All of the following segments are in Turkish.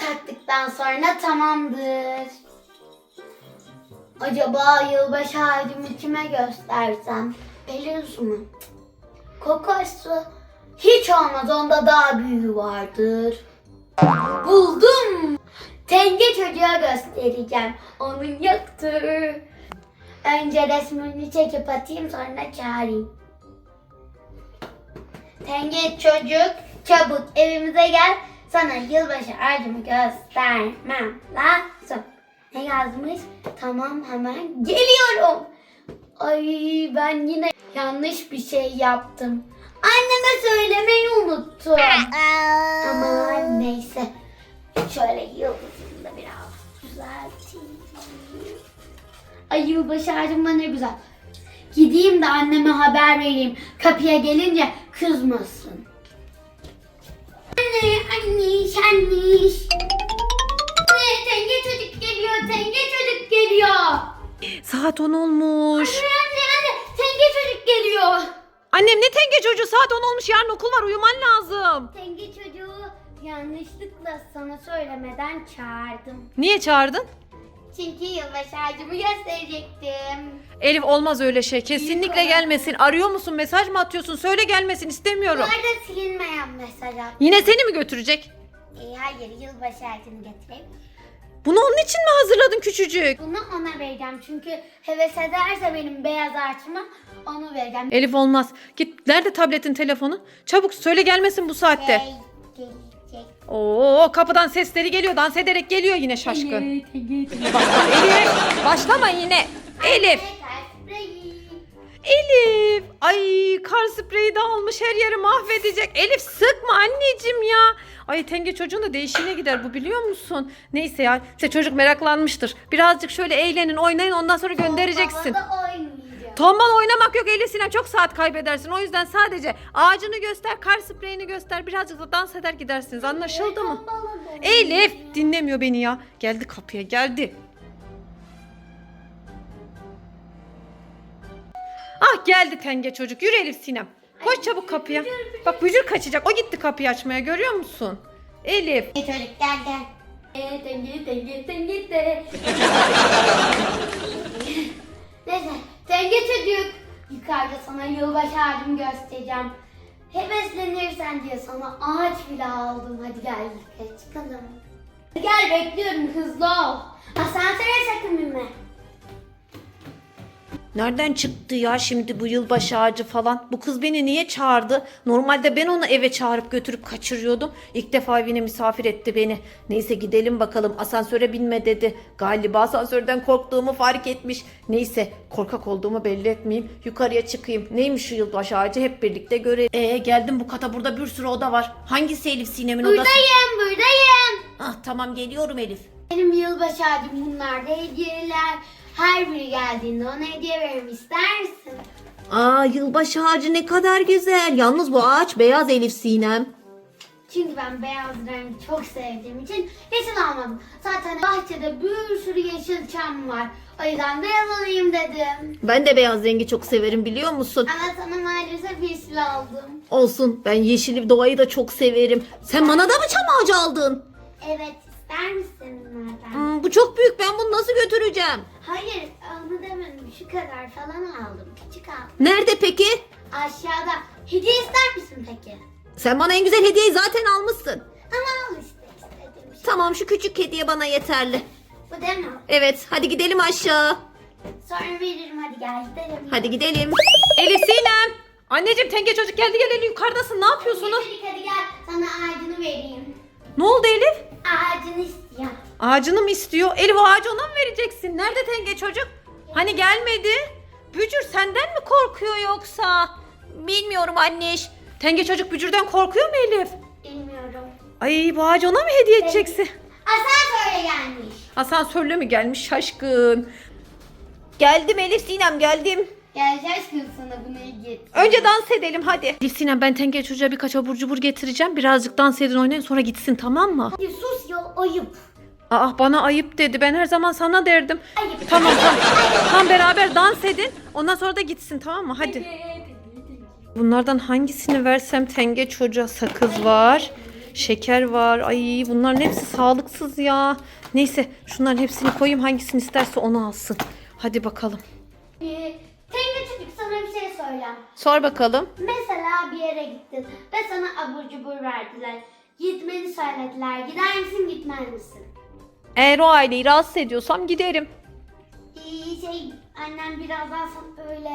taktıktan sonra tamamdır. Acaba yılbaşı ağacımı kime göstersem? Biliyorsun mu? Kokosu. Hiç olmaz onda daha büyüğü vardır. Buldum. Tenge çocuğa göstereceğim. Onun yoktur. Önce resmini çekip atayım sonra çağırayım. Tenge çocuk çabuk evimize gel. Sana yılbaşı ağacımı göstermem lazım. Ne yazmış? Tamam hemen geliyorum. Ay ben yine yanlış bir şey yaptım. Anneme söylemeyi unuttum. Aman neyse. Şöyle yıldızını da biraz düzelteyim. Ay yılbaşı ağacım da ne güzel. Gideyim de anneme haber vereyim. Kapıya gelince kızmasın. Anniş. Anne, tenge çocuk geliyor, tenge çocuk geliyor. Saat 10 olmuş. Anne, anne, anne, tenge çocuk geliyor. Annem ne tenge çocuğu saat 10 olmuş yarın okul var uyuman lazım. Tenge çocuğu yanlışlıkla sana söylemeden çağırdım. Niye çağırdın? Çünkü yılbaşı ağacımı gösterecektim. Elif olmaz öyle şey kesinlikle gelmesin. Arıyor musun mesaj mı atıyorsun söyle gelmesin Bu istemiyorum. arada silinmeyen mesaj attım. Yine seni mi götürecek? E, hayır, yılbaşı ağacını getireyim. Bunu onun için mi hazırladın küçücük? Bunu ona vereceğim çünkü heves ederse benim beyaz ağaçıma onu vereceğim. Elif olmaz. Git nerede tabletin telefonu? Çabuk söyle gelmesin bu saatte. Hey, gelecek. Oo kapıdan sesleri geliyor dans ederek geliyor yine şaşkın. Bak, Elif başlama yine. Elif. Elif. Ay kar spreyi de almış her yeri mahvedecek. Elif sıkma anneciğim ya. Ay tenge çocuğun da değişine gider bu biliyor musun? Neyse ya işte çocuk meraklanmıştır. Birazcık şöyle eğlenin oynayın ondan sonra göndereceksin. Havada oynayacağım. Tombal oynamak yok Elif Sinem çok saat kaybedersin. O yüzden sadece ağacını göster, kar spreyini göster. Birazcık da dans eder gidersiniz. Anlaşıldı mı? Tombala Elif dinlemiyor beni ya. Geldi kapıya geldi. Ah geldi tenge çocuk. Yürü Elif Sinem. Koş çabuk kapıya. Bak bücür kaçacak. O gitti kapıyı açmaya görüyor musun? Elif. Hey çocuk gel gel. E, tenge tenge tenge te. Neyse tenge çocuk. Yukarıda sana yılbaşı ağacımı göstereceğim. Heveslenirsen diye sana ağaç bile aldım. Hadi gel yukarı çıkalım. Gel bekliyorum hızlı ol. Asansöre sakın binme. Nereden çıktı ya şimdi bu yılbaşı ağacı falan? Bu kız beni niye çağırdı? Normalde ben onu eve çağırıp götürüp kaçırıyordum. İlk defa evine misafir etti beni. Neyse gidelim bakalım. Asansöre binme dedi. Galiba asansörden korktuğumu fark etmiş. Neyse korkak olduğumu belli etmeyeyim. Yukarıya çıkayım. Neymiş şu yılbaşı ağacı hep birlikte görelim. Ee geldim bu kata burada bir sürü oda var. Hangisi Elif Sinem'in odası? Buradayım buradayım. Ah tamam geliyorum Elif. Benim yılbaşı ağacım bunlar da hediyeler. Her biri geldiğinde ona hediye veririm istersin. Aa yılbaşı ağacı ne kadar güzel. Yalnız bu ağaç beyaz Elif Sinem. Çünkü ben beyaz rengi çok sevdiğim için yeşil almadım. Zaten bahçede bir sürü yeşil çam var. O yüzden beyaz alayım dedim. Ben de beyaz rengi çok severim biliyor musun? Ama sana maalesef yeşil aldım. Olsun ben yeşili doğayı da çok severim. Sen bana da mı çam ağacı aldın? Evet ister misin? Hmm, bu çok büyük ben bunu nasıl götüreceğim? Hayır onu demedim şu kadar falan aldım. Küçük aldım. Nerede peki? Aşağıda. Hediye ister misin peki? Sen bana en güzel hediyeyi zaten almışsın. Ama al işte istediğim şey. Tamam şu küçük hediye bana yeterli. Bu değil mi? Evet hadi gidelim aşağı. Sonra veririm hadi gel gidelim. Hadi gidelim. Elif Sinem. Anneciğim tenge çocuk geldi gel Elif yukarıdasın ne yapıyorsunuz? Hadi, hadi gel sana ağacını vereyim. Ne oldu Elif? Ağacını istiyor. Ağacını mı istiyor? Elif o ağacı ona mı vereceksin? Nerede tenge çocuk? Hani gelmedi? Bücür senden mi korkuyor yoksa? Bilmiyorum anneş. Tenge çocuk bücürden korkuyor mu Elif? Bilmiyorum. Ay bu ağacı ona mı hediye edeceksin? Asansöre gelmiş. Asansörle mi gelmiş şaşkın? Geldim Elif Sinem geldim. Gel şaşkın sana bunu et. Önce dans edelim hadi. Elif Sinem ben Tenge çocuğa birkaç abur cubur getireceğim. Birazcık dans edin oynayın sonra gitsin tamam mı? Hadi sus ya ayıp. Aa bana ayıp dedi. Ben her zaman sana derdim. Ayıp. Tamam tamam. Tam beraber dans edin. Ondan sonra da gitsin tamam mı? Hadi. Bunlardan hangisini versem Tenge çocuğa sakız var. Şeker var. Ay bunların hepsi sağlıksız ya. Neyse şunların hepsini koyayım. Hangisini isterse onu alsın. Hadi bakalım. Ee, Tenge çocuk sana bir şey söyleyeyim. Sor bakalım. Mesela bir yere gittin ve sana abur cubur verdiler. Gitmeni söylediler. Gider misin gitmez misin? Eğer o aileyi rahatsız ediyorsam giderim. Ee, şey annem birazdan öyle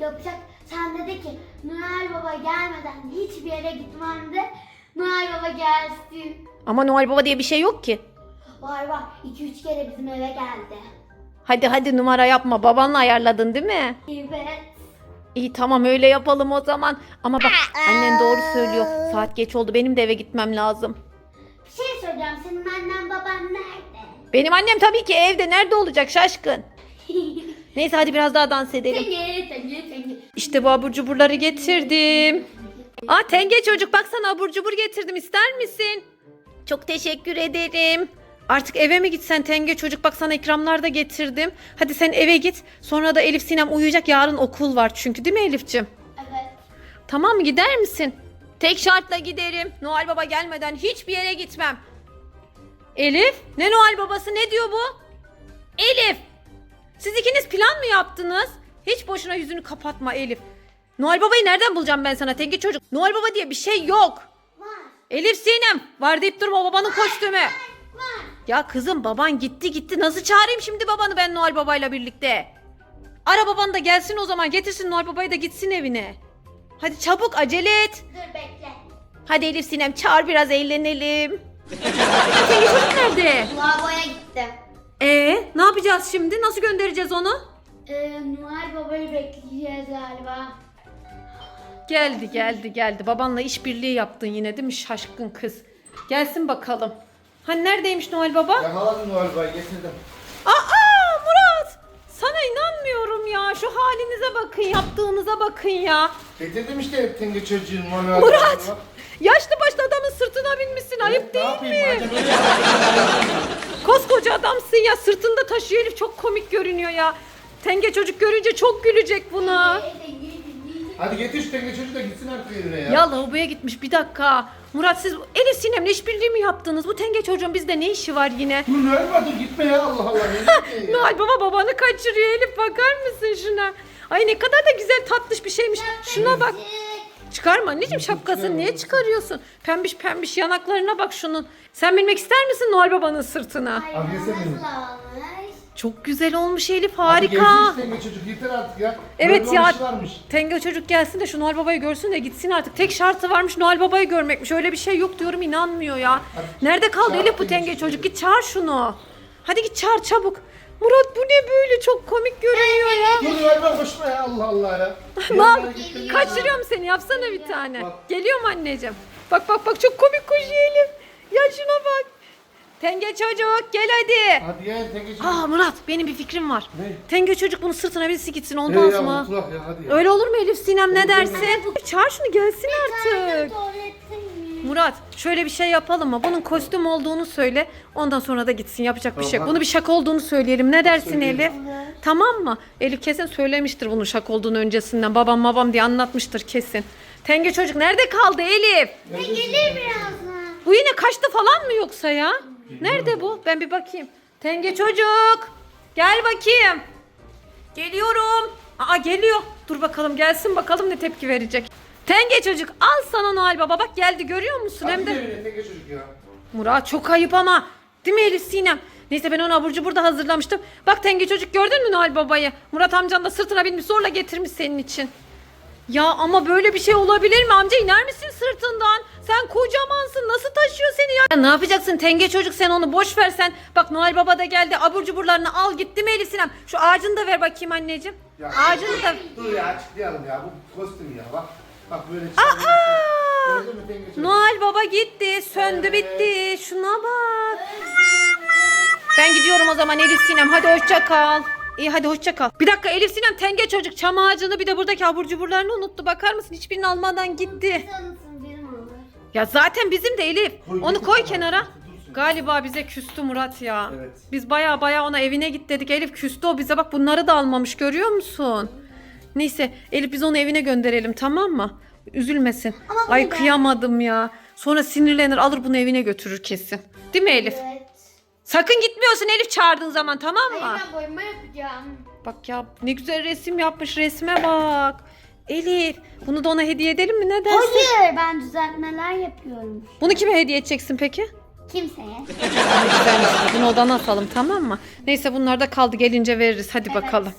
yapacak. Sen dedi ki Noel Baba gelmeden hiçbir yere gitmem de Noel Baba gelsin. Ama Noel Baba diye bir şey yok ki. Var var 2-3 kere bizim eve geldi. Hadi hadi numara yapma. Babanla ayarladın değil mi? Evet. İyi tamam öyle yapalım o zaman. Ama bak annen doğru söylüyor. Saat geç oldu. Benim de eve gitmem lazım. Bir şey söyleyeceğim. Senin annen? Benim annem tabii ki evde. Nerede olacak şaşkın? Neyse hadi biraz daha dans edelim. tenge tenge tenge. İşte bu abur cuburları getirdim. Aa Tenge çocuk bak sana abur cubur getirdim ister misin? Çok teşekkür ederim. Artık eve mi gitsen Tenge çocuk bak sana ikramlar da getirdim. Hadi sen eve git. Sonra da Elif Sinem uyuyacak. Yarın okul var çünkü değil mi Elif'ciğim? Evet. Tamam mı gider misin? Tek şartla giderim. Noel Baba gelmeden hiçbir yere gitmem. Elif ne Noel Babası ne diyor bu? Elif siz ikiniz plan mı yaptınız? Hiç boşuna yüzünü kapatma Elif. Noel Baba'yı nereden bulacağım ben sana Tenge çocuk? Noel Baba diye bir şey yok. Var. Elif Sinem var deyip durma babanın kostümü. Var. Ya kızım baban gitti gitti nasıl çağırayım şimdi babanı ben Noel Baba'yla birlikte? Ara baban da gelsin o zaman getirsin Noel Baba'yı da gitsin evine. Hadi çabuk acele et. Dur bekle. Hadi Elif Sinem çağır biraz eğlenelim. Çocuk nerede? Lavaboya gitti. Ee, ne yapacağız şimdi? Nasıl göndereceğiz onu? Ee, Noel Baba'yı bekleyeceğiz galiba. Geldi geldi geldi. Babanla işbirliği yaptın yine değil mi şaşkın kız? Gelsin bakalım. Hani neredeymiş Noel Baba? Yakaladım Noel Bey getirdim. Aa Murat! Sana inanmıyorum ya. Şu halinize bakın, yaptığınıza bakın ya. Getirdim işte hep tenge çocuğun Noel Murat! Yaşlı başlı adamın sırtına binmişsin. Ayıp Ne değil yapayım? mi? Acaba Koskoca adamsın ya. Sırtında taşıyor Elif. Çok komik görünüyor ya. Tenge çocuk görünce çok gülecek buna. Hadi getir şu tenge çocuğu da gitsin artık yerine ya. Ya lavaboya gitmiş bir dakika. Murat siz Elif Sinem'le işbirliği mi yaptınız? Bu tenge çocuğun bizde ne işi var yine? Dur Noel Baba dur gitme ya Allah Allah. ne gitme ya? Noel baba babanı kaçırıyor Elif bakar mısın şuna? Ay ne kadar da güzel tatlış bir şeymiş. Şuna bak. Çıkarma anneciğim şapkasını niye çıkarıyorsun? Pembiş pembiş yanaklarına bak şunun. Sen binmek ister misin Noel babanın sırtına? Abi yesene. Olmuş? Çok güzel olmuş Elif harika. gelsin işte tenge çocuk yeter artık ya. Evet ya. Varmış. Tenge çocuk gelsin de şu Noel babayı görsün de gitsin artık. Tek şartı varmış Noel babayı görmekmiş. Öyle bir şey yok diyorum inanmıyor ya. Nerede kaldı çağır Elif bu Tenge tenge çocuğu. çocuk? Git çağır şunu. Hadi git çağır çabuk. Murat bu ne böyle çok komik görünüyor ya. Dur Baba koşma ya Allah Allah ya. Ne yap? Kaçırıyorum seni yapsana bir tane. Bak. Geliyorum anneciğim. Bak bak bak çok komik koşuyor Elif. Ya şuna bak. Tenge çocuk gel hadi. Hadi gel tenge çocuk. Aa Murat benim bir fikrim var. Ne? Tenge çocuk bunu sırtına birisi gitsin olmaz ya mı? mutlak ya hadi ya. Öyle olur mu Elif Sinem ne dersin? Çağır şunu gelsin artık. Murat şöyle bir şey yapalım mı? Bunun kostüm olduğunu söyle. Ondan sonra da gitsin. Yapacak bir şey yok. Tamam. Bunu bir şaka olduğunu söyleyelim. Ne dersin Söyleyelim. Elif? Tamam mı? Elif kesin söylemiştir bunun şaka olduğunu öncesinden. Babam babam diye anlatmıştır kesin. Tenge çocuk nerede kaldı Elif? Gelir birazdan. Bu yine kaçtı falan mı yoksa ya? Nerede bu? Ben bir bakayım. Tenge çocuk. Gel bakayım. Geliyorum. Aa geliyor. Dur bakalım gelsin bakalım ne tepki verecek. Tenge çocuk al sana Noel Baba bak geldi görüyor musun? Hem de tenge çocuk ya. Murat çok ayıp ama. Değil mi Elif Sinem? Neyse ben onu abur cubur da hazırlamıştım. Bak Tenge çocuk gördün mü Noel Baba'yı? Murat amcan da sırtına binmiş zorla getirmiş senin için. Ya ama böyle bir şey olabilir mi? Amca iner misin sırtından? Sen kocamansın. Nasıl taşıyor seni ya? ya? Ne yapacaksın Tenge çocuk sen onu boş ver sen. Bak Noel Baba da geldi. Abur cuburlarını al gitti mi Elif Sinem? Şu ağacını da ver bakayım anneciğim. Ya. Ağacını da... Dur ya açıklayalım ya bu kostüm ya bak. Bak böyle çıkıyor. Aa! Gördün mü? Noel Baba gitti. Söndü bitti. Şuna bak. Ben gidiyorum o zaman Elif Sinem. Hadi hoşça kal. İyi hadi hoşça kal. Bir dakika Elif Sinem tenge çocuk çam ağacını bir de buradaki abur cuburlarını unuttu. Bakar mısın? Hiçbirini almadan gitti. Olur. Ya zaten bizim de Elif. Koy, Onu getir koy kenara. dursun. Galiba bize küstü Murat ya. Evet. Biz baya baya ona evine git dedik. Elif küstü o bize bak bunları da almamış görüyor musun? Neyse Elif biz onu evine gönderelim tamam mı? Üzülmesin. Ama bunu Ay ben- kıyamadım ya. Sonra sinirlenir alır bunu evine götürür kesin. Değil mi Elif? Evet. Sakın gitmiyorsun Elif çağırdığın zaman tamam mı? Hayır ben boyama yapacağım. Bak ya ne güzel resim yapmış resme bak. Elif bunu da ona hediye edelim mi ne dersin? Hayır ben düzeltmeler yapıyorum. Bunu kime hediye edeceksin peki? Kimseye. Bunu odana asalım tamam mı? Neyse bunlar da kaldı gelince veririz hadi bakalım.